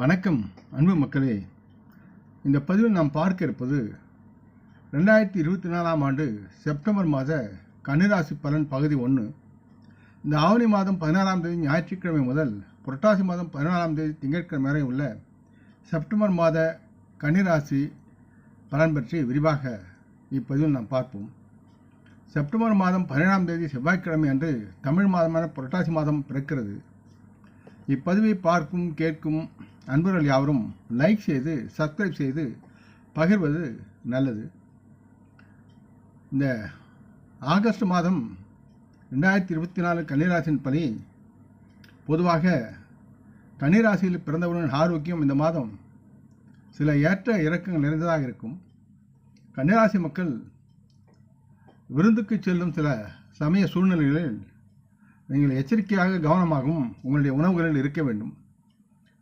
வணக்கம் அன்பு மக்களே. இந்த பதிவில் நாம் பார்க்க இருப்பது ரெண்டாயிரத்தி இருபத்தி நாலாம் ஆண்டு செப்டம்பர் மாத கன்னிராசி பலன் பகுதி ஒன்று. இந்த ஆவணி மாதம் பதினாறாம் தேதி ஞாயிற்றுக்கிழமை முதல் புரட்டாசி மாதம் பதினாலாம் தேதி திங்கட்கிழமை வரை உள்ள செப்டம்பர் மாத கன்னிராசி பலன் பற்றி விரிவாக இப்பதிவில் நாம் பார்ப்போம். செப்டம்பர் மாதம் பதினேழாம் தேதி செவ்வாய்க்கிழமை அன்று தமிழ் மாதமான புரட்டாசி மாதம் பிறக்கிறது. இப்பதிவை பார்க்கும் கேட்கும் அன்பர்கள் யாவரும் லைக் செய்து சப்ஸ்கிரைப் செய்து பகிர்வது நல்லது. இந்த ஆகஸ்ட் மாதம் ரெண்டாயிரத்தி இருபத்தி நாலு கன்னிராசியின் பணி பொதுவாக கன்னிராசியில் பிறந்தவர்களின் ஆரோக்கியம் இந்த மாதம் சில ஏற்ற இறக்கங்கள் நிறைந்ததாக இருக்கும். கன்னிராசி மக்கள் விருந்துக்கு செல்லும் சில சமய சூழ்நிலைகளில் நீங்கள் எச்சரிக்கையாக கவனமாகவும் உங்களுடைய உணவுகளில் இருக்க வேண்டும்.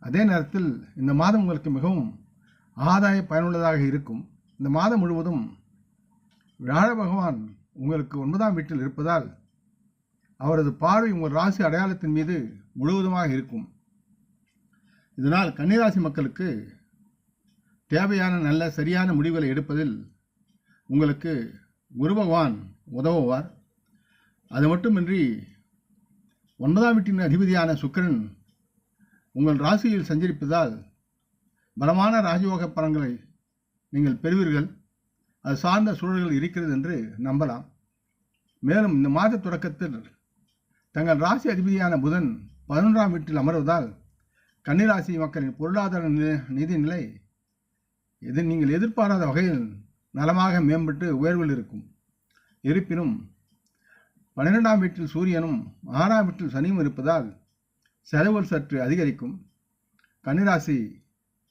அதே நேரத்தில் இந்த மாதம் உங்களுக்கு மிகவும் ஆதாய பயனுள்ளதாக இருக்கும். இந்த மாதம் முழுவதும் வியாழ பகவான் உங்களுக்கு ஒன்பதாம் வீட்டில் இருப்பதால் அவரது பார்வை உங்கள் ராசி அடையாளத்தின் மீது முழுவதுமாக இருக்கும். இதனால் கன்னிராசி மக்களுக்கு தேவையான நல்ல சரியான முடிவுகளை எடுப்பதில் உங்களுக்கு குரு பகவான் உதவுவார். அது மட்டுமின்றி ஒன்பதாம் வீட்டின் அதிபதியான சுக்கிரன் உங்கள் ராசியில் சஞ்சரிப்பதால் பலமான ராஜயோக பலன்களை நீங்கள் பெறுவீர்கள். அது சார்ந்த சூழல்கள் இருக்கிறது என்று நம்பலாம். மேலும் இந்த மாத தொடக்கத்தில் தங்கள் ராசி அதிபதியான புதன் பதினொன்றாம் வீட்டில் அமர்வதால் கன்னிராசி மக்களின் பொருளாதார நி- நிதிநிலை எது நீங்கள் எதிர்பாராத வகையில் நலமாக மேம்பட்டு உயர்வில் இருக்கும். இருப்பினும் பன்னிரெண்டாம் வீட்டில் சூரியனும் ஆறாம் வீட்டில் சனியும் இருப்பதால் செலவுகள் சற்று அதிகரிக்கும். கன்னிராசி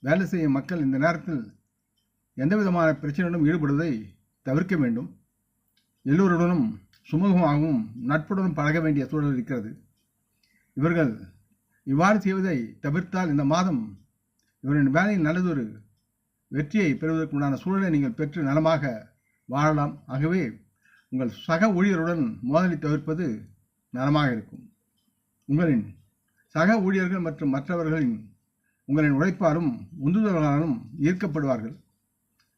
வேலை செய்யும் மக்கள் இந்த நேரத்தில் எந்த விதமான பிரச்சனையிலும் ஈடுபடுவதை தவிர்க்க வேண்டும். எல்லோருடனும் சுமூகமாகவும் நட்புடனும் பழக வேண்டிய சூழல் இருக்கிறது. இவர்கள் இவ்வாறு செய்வதை தவிர்த்தால் இந்த மாதம் இவரின் வேலையில் நல்லதொரு வெற்றியை பெறுவதற்குண்டான சூழலை நீங்கள் பெற்று நலமாக வாழலாம். ஆகவே உங்கள் சக ஊழியருடன் மோதலை தவிர்ப்பது நலமாக இருக்கும். உங்களின் சக ஊழியர்கள் மற்றும் மற்றவர்களின் உங்களின் உழைப்பாலும் உந்துதலாலும் ஈர்க்கப்படுவார்கள்.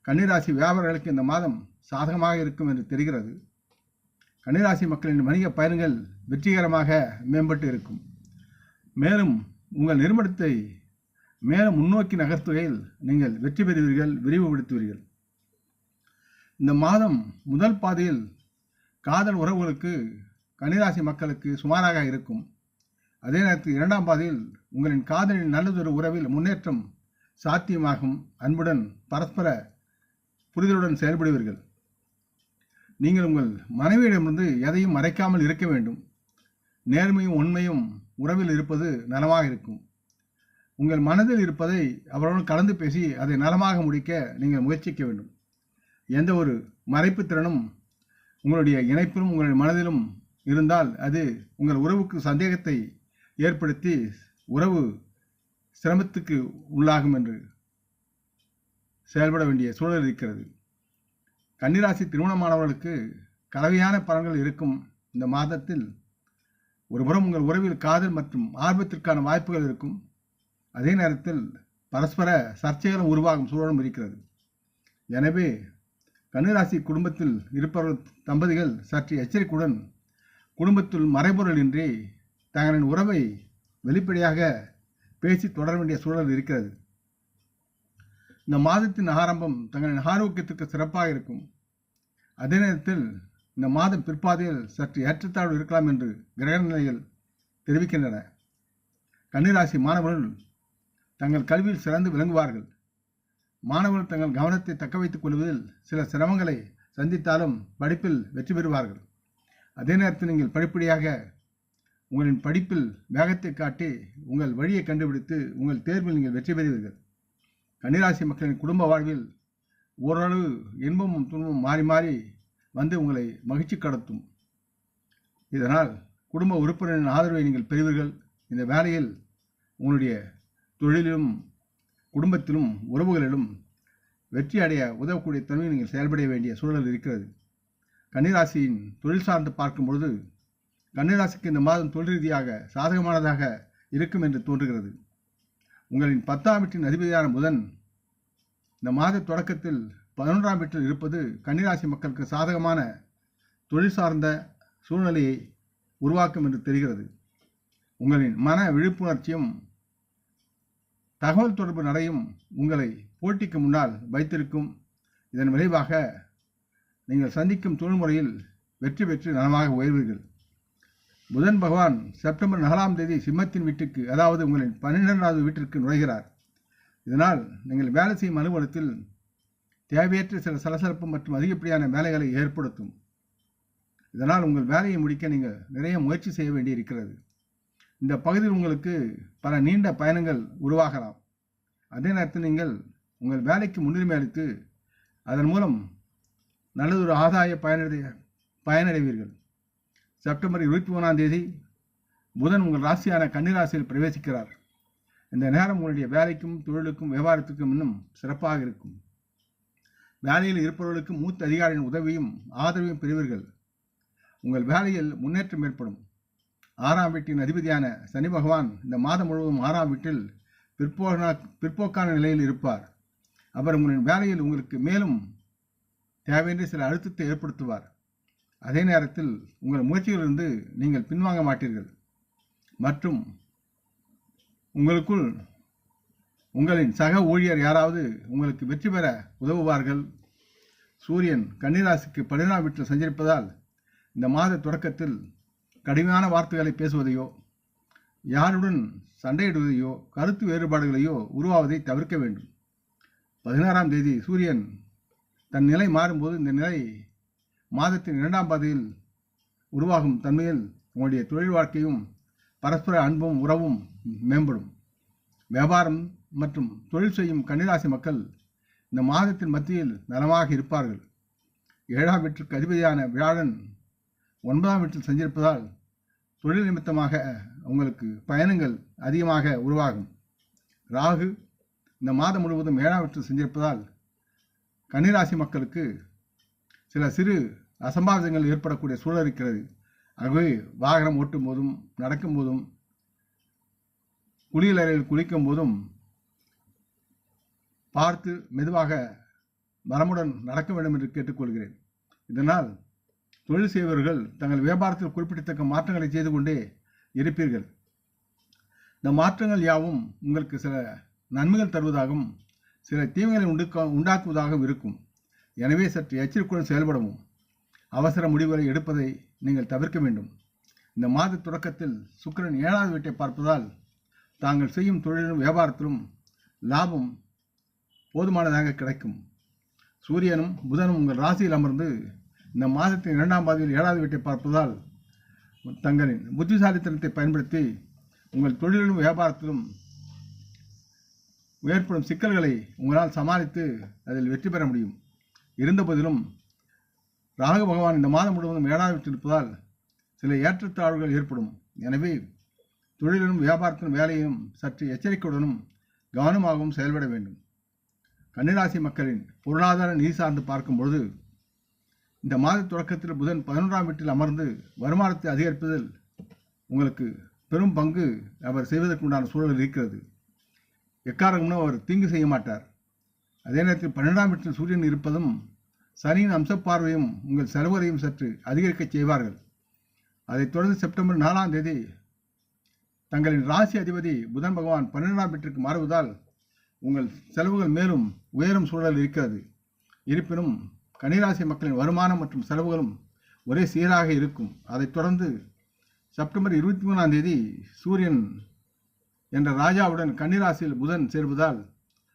கன்னிராசி வியாபாரிகளுக்கு இந்த மாதம் சாதகமாக இருக்கும் என்று தெரிகிறது. கன்னிராசி மக்களின் வணிக பயன்கள் வெற்றிகரமாக மேம்பட்டு இருக்கும். மேலும் உங்கள் நிறுவனத்தை மேலும் முன்னோக்கி நகர்த்துகையில் நீங்கள் வெற்றி பெறுவீர்கள் விரிவுபடுத்துவீர்கள். இந்த மாதம் முதல் பாதையில் காதல் உறவுகளுக்கு கன்னிராசி மக்களுக்கு சுமாராக இருக்கும். அதே நேரத்தில் இரண்டாம் பாதையில் உங்களின் காதலின் நல்லதொரு உறவில் முன்னேற்றம் சாத்தியமாகும் அன்புடன் பரஸ்பர புரிதலுடன் செயல்படுவீர்கள். நீங்கள் உங்கள் மனைவியிடமிருந்து எதையும் மறைக்காமல் இருக்க வேண்டும். நேர்மையும் உண்மையும் உறவில் இருப்பது நலமாக இருக்கும். உங்கள் மனதில் இருப்பதை அவருடன் கலந்து பேசி அதை நலமாக முடிக்க நீங்கள் முயற்சிக்க வேண்டும். எந்த ஒரு மறைப்பு திறனும் உங்களுடைய இணைப்பிலும் உங்களுடைய மனதிலும் இருந்தால் அது உங்கள் உறவுக்கு சந்தேகத்தை ஏற்படுத்தி உறவு சிரமத்துக்கு உள்ளாகும் என்று செயல்பட வேண்டிய சூழல் இருக்கிறது. கன்னிராசி திருமணமானவர்களுக்கு கலவையான பலன்கள் இருக்கும் இந்த மாதத்தில் ஒருபுறம் உங்கள் உறவில் காதல் மற்றும் ஆர்வத்திற்கான வாய்ப்புகள் இருக்கும். அதே நேரத்தில் பரஸ்பர சர்ச்சைகளும் உருவாகும் சூழலும் இருக்கிறது. எனவே கன்னிராசி குடும்பத்தில் இருப்பவர்கள் தம்பதிகள் சற்று எச்சரிக்கையுடன் குடும்பத்தில் மறைபொருளின்றி தங்களின் உறவை வெளிப்படையாக பேசி தொடர வேண்டிய சூழல் இருக்கிறது. இந்த மாதத்தின் ஆரம்பம் தங்களின் ஆரோக்கியத்துக்கு சிறப்பாக இருக்கும். அதே நேரத்தில் இந்த மாதம் பிற்பாதையில் சற்று ஏற்றத்தாழ்வு இருக்கலாம் என்று கிரக நிலைகள் தெரிவிக்கின்றன. கன்னிராசி மாணவர்கள் தங்கள் கல்வியில் சிறந்து விளங்குவார்கள். மாணவர்கள் தங்கள் கவனத்தை தக்க வைத்துக் கொள்வதில் சில சிரமங்களை சந்தித்தாலும் படிப்பில் வெற்றி பெறுவார்கள். அதே நேரத்தில் நீங்கள் படிப்படியாக உங்களின் படிப்பில் வேகத்தை காட்டி உங்கள் வழியை கண்டுபிடித்து உங்கள் தேர்வில் நீங்கள் வெற்றி பெறுவீர்கள். கன்னிராசி மக்களின் குடும்ப வாழ்வில் ஓரளவு இன்பமும் துன்பமும் மாறி மாறி வந்து உங்களை மகிழ்ச்சி கடத்தும். இதனால் குடும்ப உறுப்பினரின் ஆதரவை நீங்கள் பெறுவீர்கள். இந்த வேலையில் உங்களுடைய தொழிலிலும் குடும்பத்திலும் உறவுகளிலும் வெற்றி அடைய உதவக்கூடிய தன்மையை நீங்கள் செயல்பட வேண்டிய சூழல் இருக்கிறது. கன்னிராசியின் தொழில் சார்ந்து பார்க்கும் பொழுது கன்னிராசிக்கு இந்த மாதம் தொழில் ரீதியாக சாதகமானதாக இருக்கும் என்று தோன்றுகிறது. உங்களின் பத்தாம் வீட்டின் அதிபதியான புதன் இந்த மாத தொடக்கத்தில் பதினொன்றாம் வீட்டில் இருப்பது கன்னிராசி மக்களுக்கு சாதகமான தொழில் சார்ந்த சூழ்நிலையை உருவாக்கும் என்று தெரிகிறது. உங்களின் மன விழிப்புணர்ச்சியும் தகவல் தொடர்பு நடையும் உங்களை போட்டிக்கு முன்னால் வைத்திருக்கும். இதன் விளைவாக நீங்கள் சந்திக்கும் தொழில்முறையில் வெற்றி பெற்று நலமாக உயர்வீர்கள். புதன் பகவான் செப்டம்பர் நாலாம் தேதி சிம்மத்தின் வீட்டுக்கு அதாவது உங்களின் பன்னிரெண்டாவது வீட்டிற்கு நுழைகிறார். இதனால் நீங்கள் வேலை செய்யும் அலுவலகத்தில் தேவையற்ற சில சலசலப்பு மற்றும் அதிகப்படியான வேலைகளை ஏற்படுத்தும். இதனால் உங்கள் வேலையை முடிக்க நீங்கள் நிறைய முயற்சி செய்ய வேண்டியிருக்கிறது. இந்த பகுதியில் உங்களுக்கு பல நீண்ட பயணங்கள் உருவாகலாம். அதே நேரத்தில் நீங்கள் உங்கள் வேலைக்கு முன்னுரிமை அளித்து அதன் மூலம் நல்லதொரு ஆதாய பயனடை பயனடைவீர்கள். செப்டம்பர் இருபத்தி மூணாம் தேதி புதன் உங்கள் ராசியான கன்னிராசியில் பிரவேசிக்கிறார். இந்த நேரம் உங்களுடைய வேலைக்கும் தொழிலுக்கும் வியாபாரத்துக்கும் இன்னும் சிறப்பாக இருக்கும். வேலையில் இருப்பவர்களுக்கு மூத்த அதிகாரியின் உதவியும் ஆதரவையும் பெறுவீர்கள். உங்கள் வேலையில் முன்னேற்றம் ஏற்படும். ஆறாம் வீட்டின் அதிபதியான சனி பகவான் இந்த மாதம் முழுவதும் ஆறாம் வீட்டில் பிற்போகனா பிற்போக்கான நிலையில் இருப்பார். அவர் உங்களின் வேலையில் உங்களுக்கு மேலும் தேவையின்றி சில அழுத்தத்தை ஏற்படுத்துவார். அதே நேரத்தில் உங்கள் முயற்சியிலிருந்து நீங்கள் பின்வாங்க மாட்டீர்கள். மற்றும் உங்களுக்குள் உங்களின் சக ஊழியர் யாராவது உங்களுக்கு வெற்றி பெற உதவுவார்கள். சூரியன் கன்னிராசிக்கு பன்னிரெண்டாம் வீட்டில் சஞ்சரிப்பதால் இந்த மாத தொடக்கத்தில் கடுமையான வார்த்தைகளை பேசுவதையோ யாருடன் சண்டையிடுவதையோ கருத்து வேறுபாடுகளையோ உருவாவதை தவிர்க்க வேண்டும். பதினாறாம் தேதி சூரியன் தன் நிலை மாறும்போது இந்த நிலை மாதத்தின் இரண்டாம் பாதையில் உருவாகும் தன்மையில் உங்களுடைய தொழில் வாழ்க்கையும் பரஸ்பர அன்பும் உறவும் மேம்படும். வியாபாரம் மற்றும் தொழில் செய்யும் கன்னிராசி மக்கள் இந்த மாதத்தின் மத்தியில் நலமாக இருப்பார்கள். ஏழாம் வீட்டிற்கு அதிபதியான வியாழன் ஒன்பதாம் வீட்டில் செஞ்சிருப்பதால் தொழில் நிமித்தமாக உங்களுக்கு பயணங்கள் அதிகமாக உருவாகும். ராகு இந்த மாதம் முழுவதும் ஏழாம் வீட்டில் செஞ்சிருப்பதால் கன்னிராசி மக்களுக்கு சில சிறு அசம்பாவிதங்கள் ஏற்படக்கூடிய சூழல் இருக்கிறது. ஆகவே வாகனம் ஓட்டும் போதும் நடக்கும் போதும் குளியலறையில் குளிக்கும் போதும் பார்த்து மெதுவாக மரமுடன் நடக்க வேண்டும் என்று கேட்டுக்கொள்கிறேன். இதனால் தொழில் செய்பவர்கள் தங்கள் வியாபாரத்தில் குறிப்பிடத்தக்க மாற்றங்களை செய்து கொண்டே இருப்பீர்கள். இந்த மாற்றங்கள் யாவும் உங்களுக்கு சில நன்மைகள் தருவதாகவும் சில தீமைகளை உண்டு உண்டாக்குவதாகவும் இருக்கும். எனவே சற்று எச்சரிக்கையுடன் செயல்படவும். அவசர முடிவுகளை எடுப்பதை நீங்கள் தவிர்க்க வேண்டும். இந்த மாத தொடக்கத்தில் சுக்கரன் ஏழாவது வீட்டை பார்ப்பதால் தாங்கள் செய்யும் தொழிலும் வியாபாரத்திலும் லாபம் போதுமானதாக கிடைக்கும். சூரியனும் புதனும் உங்கள் ராசியில் அமர்ந்து இந்த மாதத்தின் இரண்டாம் பாதியில் ஏழாவது வீட்டை பார்ப்பதால் தங்களின் புத்திசாலித்தனத்தை பயன்படுத்தி உங்கள் தொழிலும் வியாபாரத்திலும் ஏற்படும் சிக்கல்களை உங்களால் சமாளித்து அதில் வெற்றி பெற முடியும். இருந்தபோதிலும் ராகு பகவான் இந்த மாதம் முழுவதும் ஏடாவிட்டிருப்பதால் சில ஏற்றத்தாழ்வுகள் ஏற்படும். எனவே தொழிலிலும் வியாபாரத்திலும் வேலையும் சற்று எச்சரிக்கையுடனும் கவனமாகவும் செயல்பட வேண்டும். கன்னிராசி மக்களின் பொருளாதார நிதி சார்ந்து பார்க்கும் பொழுது இந்த மாத தொடக்கத்தில் புதன் பதினொன்றாம் வீட்டில் அமர்ந்து வருமானத்தை அதிகரிப்பதில் உங்களுக்கு பெரும் பங்கு அவர் செய்வதற்குண்டான சூழல் இருக்கிறது. எக்காரணமும் அவர் தீங்கு செய்ய மாட்டார். அதே நேரத்தில் பன்னெண்டாம் வீட்டில் சூரியன் இருப்பதும் சனியின் அம்சப்பார்வையும் உங்கள் செலவுகளையும் சற்று அதிகரிக்கச் செய்வார்கள். அதைத் தொடர்ந்து செப்டம்பர் நாலாம் தேதி தங்களின் ராசி அதிபதி புதன் பகவான் பன்னிரெண்டாம் வீட்டிற்கு மாறுவதால் உங்கள் செலவுகள் மேலும் உயரும் சூழல் இருக்கிறது. இருப்பினும் கன்னிராசி மக்களின் வருமானம் மற்றும் செலவுகளும் ஒரே சீராக இருக்கும். அதைத் தொடர்ந்து செப்டம்பர் இருபத்தி மூணாம் தேதி சூரியன் என்ற ராஜாவுடன் கன்னிராசியில் புதன் சேர்வதால்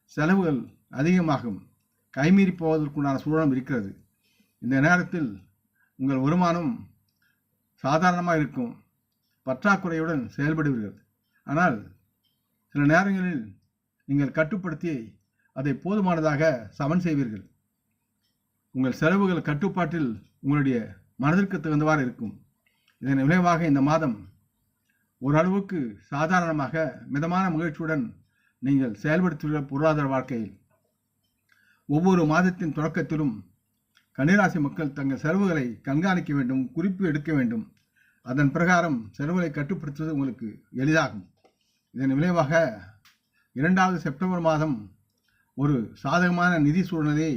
செலவுகள் அதிகமாகும். கைமீறி போவதற்குண்டான சூழலும் இருக்கிறது. இந்த நேரத்தில் உங்கள் வருமானம் சாதாரணமாக இருக்கும். பற்றாக்குறையுடன் செயல்படுவீர்கள். ஆனால் சில நேரங்களில் நீங்கள் கட்டுப்படுத்தி அதை போதுமானதாக சமன் செய்வீர்கள். உங்கள் செலவுகள் கட்டுப்பாட்டில் உங்களுடைய மனதிற்கு தகுந்தவாறு இருக்கும். இதன் விளைவாக இந்த மாதம் ஓரளவுக்கு சாதாரணமாக மிதமான மகிழ்ச்சியுடன் நீங்கள் செயல்படுத்தியுள்ள பொருளாதார வாழ்க்கையில் ஒவ்வொரு மாதத்தின் தொடக்கத்திலும் கன்னிராசி மக்கள் தங்கள் செலவுகளை கண்காணிக்க வேண்டும் குறிப்பு எடுக்க வேண்டும். அதன் பிரகாரம் செலவுகளை கட்டுப்படுத்துவது உங்களுக்கு எளிதாகும். இதன் விளைவாக இரண்டாவது செப்டம்பர் மாதம் ஒரு சாதகமான நிதி சூழ்நிலையை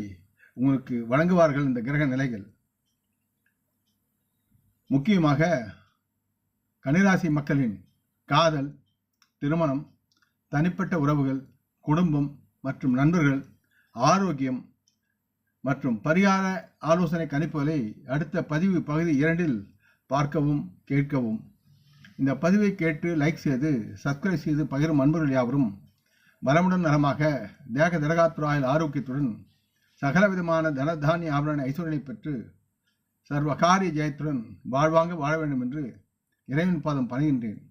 உங்களுக்கு வழங்குவார்கள் இந்த கிரக நிலைகள். முக்கியமாக கன்னிராசி மக்களின் காதல் திருமணம் தனிப்பட்ட உறவுகள் குடும்பம் மற்றும் நண்பர்கள் ஆரோக்கியம் மற்றும் பரிகார ஆலோசனை கணிப்புகளை அடுத்த பதிவு பகுதி இரண்டில் பார்க்கவும் கேட்கவும். இந்த பதிவை கேட்டு லைக் செய்து சப்ஸ்கிரைப் செய்து பகிரும் அன்பர்கள் யாவரும் வளமுடன் நலமாக தேக திரகாத்துராயில் ஆரோக்கியத்துடன் சகலவிதமான தனதானிய ஆபரண ஐஸ்வரனை பெற்று சர்வகாரிய ஜெயத்துடன் வாழ்வாங்க வாழ வேண்டும் என்று இறைவன் பாதம் பணிகின்றேன்.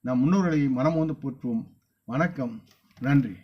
நம் முன்னோர்களை மனமோந்து போற்றுவோம். வணக்கம். நன்றி.